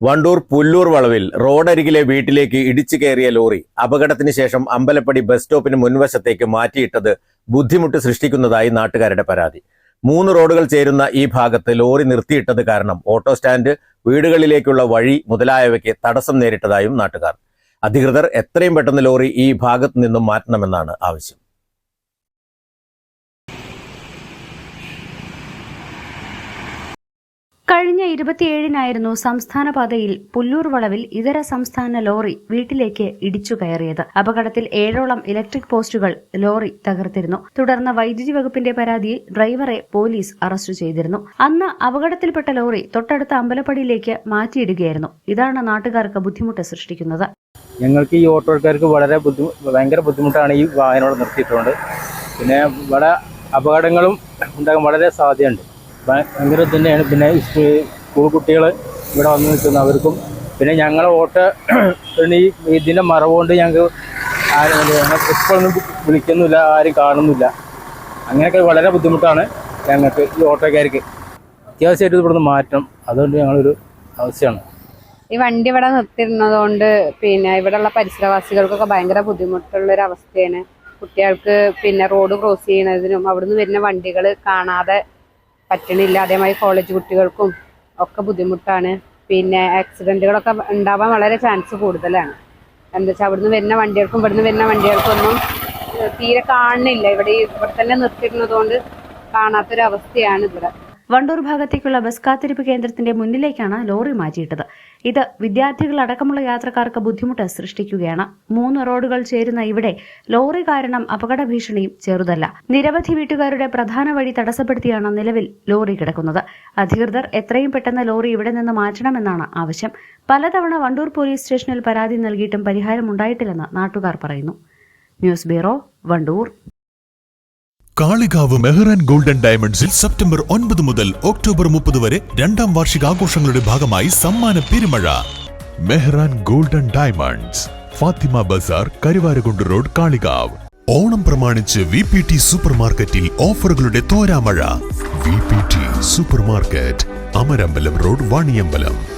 Vandoor Pullur വളവിൽ റോഡരികിലെ വീട്ടിലേക്ക് ഇടിച്ചു കയറിയ ലോറി അപകടത്തിന് ശേഷം അമ്പലപ്പടി ബസ് സ്റ്റോപ്പിന് മുൻവശത്തേക്ക് മാറ്റിയിട്ടത് ബുദ്ധിമുട്ട് സൃഷ്ടിക്കുന്നതായി നാട്ടുകാരുടെ പരാതി. മൂന്ന് റോഡുകൾ ചേരുന്ന ഈ ഭാഗത്ത് ലോറി നിർത്തിയിട്ടത് കാരണം ഓട്ടോ സ്റ്റാൻഡ് വീടുകളിലേക്കുള്ള വഴി മുതലായവയ്ക്ക് തടസ്സം നേരിട്ടതായും നാട്ടുകാർ. അധികൃതർ എത്രയും പെട്ടെന്ന് ലോറി ഈ ഭാഗത്ത് നിന്നും മാറ്റണമെന്നാണ് ആവശ്യം. കഴിഞ്ഞ ഇരുപത്തിയേഴിനായിരുന്നു സംസ്ഥാന പാതയിൽ പുല്ലൂർ വളവിൽ ഇതര സംസ്ഥാന ലോറി വീട്ടിലേക്ക് ഇടിച്ചു കയറിയത്. അപകടത്തിൽ ഏഴോളം ഇലക്ട്രിക് പോസ്റ്റുകൾ ലോറി തകർത്തിരുന്നു. തുടർന്ന് വൈദ്യുതി വകുപ്പിന്റെ പരാതിയിൽ ഡ്രൈവറെ പോലീസ് അറസ്റ്റ് ചെയ്തിരുന്നു. അന്ന് അപകടത്തിൽപ്പെട്ട ലോറി തൊട്ടടുത്ത അമ്പലപ്പടിയിലേക്ക് മാറ്റിയിടുകയായിരുന്നു. ഇതാണ് നാട്ടുകാർക്ക് ബുദ്ധിമുട്ട് സൃഷ്ടിക്കുന്നത്. ഞങ്ങൾക്ക് ഈ ഓട്ടോക്കാർക്ക് വളരെ ഭയങ്കര ബുദ്ധിമുട്ടാണ് ഈ വാഹനം നിർത്തിയിട്ടുണ്ട് പിന്നെ ഇവിടെ അപകടങ്ങളും ഉണ്ടാകാൻ വളരെ സാധ്യതയുണ്ട്. ഭയങ്കര തന്നെയാണ് പിന്നെ സ്കൂൾ കുട്ടികൾ ഇവിടെ വന്ന് നിൽക്കുന്ന അവർക്കും. പിന്നെ ഞങ്ങളെ ഓട്ടോ ഈ ഇതിന്റെ മറവുകൊണ്ട് ഞങ്ങൾക്ക് ആരും ഇപ്പോഴൊന്നും വിളിക്കുന്നില്ല ആരും കാണുന്നില്ല. അങ്ങനെയൊക്കെ വളരെ ബുദ്ധിമുട്ടാണ് ഞങ്ങൾക്ക് ഈ ഓട്ടോക്കാർക്ക്. അത്യാവശ്യമായിട്ട് ഇവിടുന്ന് മാറ്റം. അതുകൊണ്ട് ഞങ്ങളൊരു ആവശ്യമാണ് ഈ വണ്ടി ഇവിടെ നിർത്തിയിരുന്നത് കൊണ്ട് പിന്നെ ഇവിടെയുള്ള പരിസരവാസികൾക്കൊക്കെ ഭയങ്കര ബുദ്ധിമുട്ടുള്ളൊരു അവസ്ഥയാണ്. കുട്ടികൾക്ക് പിന്നെ റോഡ് ക്രോസ് ചെയ്യുന്നതിനും അവിടുന്ന് വരുന്ന വണ്ടികൾ കാണാതെ പറ്റണില്ല. അതേമാതിരി കോളേജ് കുട്ടികൾക്കും ഒക്കെ ബുദ്ധിമുട്ടാണ്. പിന്നെ ആക്സിഡന്റുകളൊക്കെ ഉണ്ടാവാൻ വളരെ ചാൻസ് കൂടുതലാണ്. എന്താ വെച്ചാൽ അവിടുന്ന് വരുന്ന വണ്ടികൾക്കും ഇവിടുന്ന് വരുന്ന വണ്ടികൾക്കൊന്നും തീരെ കാണുന്നില്ല. ഇവിടെ ഇവിടെ തന്നെ നിർത്തിയിരുന്നതുകൊണ്ട് കാണാത്തൊരവസ്ഥയാണ് ഇവിടെ. വണ്ടൂർ ഭാഗത്തേക്കുള്ള ബസ് കാത്തിരിപ്പ് കേന്ദ്രത്തിന്റെ മുന്നിലേക്കാണ് ലോറി മാറ്റിയിട്ടത്. ഇത് വിദ്യാർത്ഥികളടക്കമുള്ള യാത്രക്കാർക്ക് ബുദ്ധിമുട്ട് സൃഷ്ടിക്കുകയാണ്. മൂന്ന് റോഡുകൾ ചേരുന്ന ഇവിടെ ലോറി കാരണം അപകട ഭീഷണിയും ചെറുതല്ല. നിരവധി വീട്ടുകാരുടെ പ്രധാന വഴി തടസ്സപ്പെടുത്തിയാണ് നിലവിൽ ലോറി കിടക്കുന്നത്. അധികൃതർ എത്രയും പെട്ടെന്ന് ലോറി ഇവിടെ നിന്ന് മാറ്റണമെന്നാണ് ആവശ്യം. പലതവണ വണ്ടൂർ പോലീസ് സ്റ്റേഷനിൽ പരാതി നൽകിയിട്ടും പരിഹാരമുണ്ടായിട്ടില്ലെന്ന് നാട്ടുകാർ പറയുന്നു. News bureau Vandoor. Kalikavu Mehran golden ഡയമണ്ട്സിൽ സെപ്റ്റംബർ ഒൻപത് മുതൽ ഒക്ടോബർ മുപ്പത് വരെ രണ്ടാം വാർഷിക ആഘോഷങ്ങളുടെ ഭാഗമായി സമ്മാന പെരുമഴ. Mehran golden diamonds Fathima Bazar Karuvarakundu road Kalikavu. Onam പ്രമാണിച്ച് വി പി ടി സൂപ്പർ മാർക്കറ്റിൽ ഓഫറുകളുടെ തോരാമഴ. V P T super market Amarambalam road Vaniyambalam.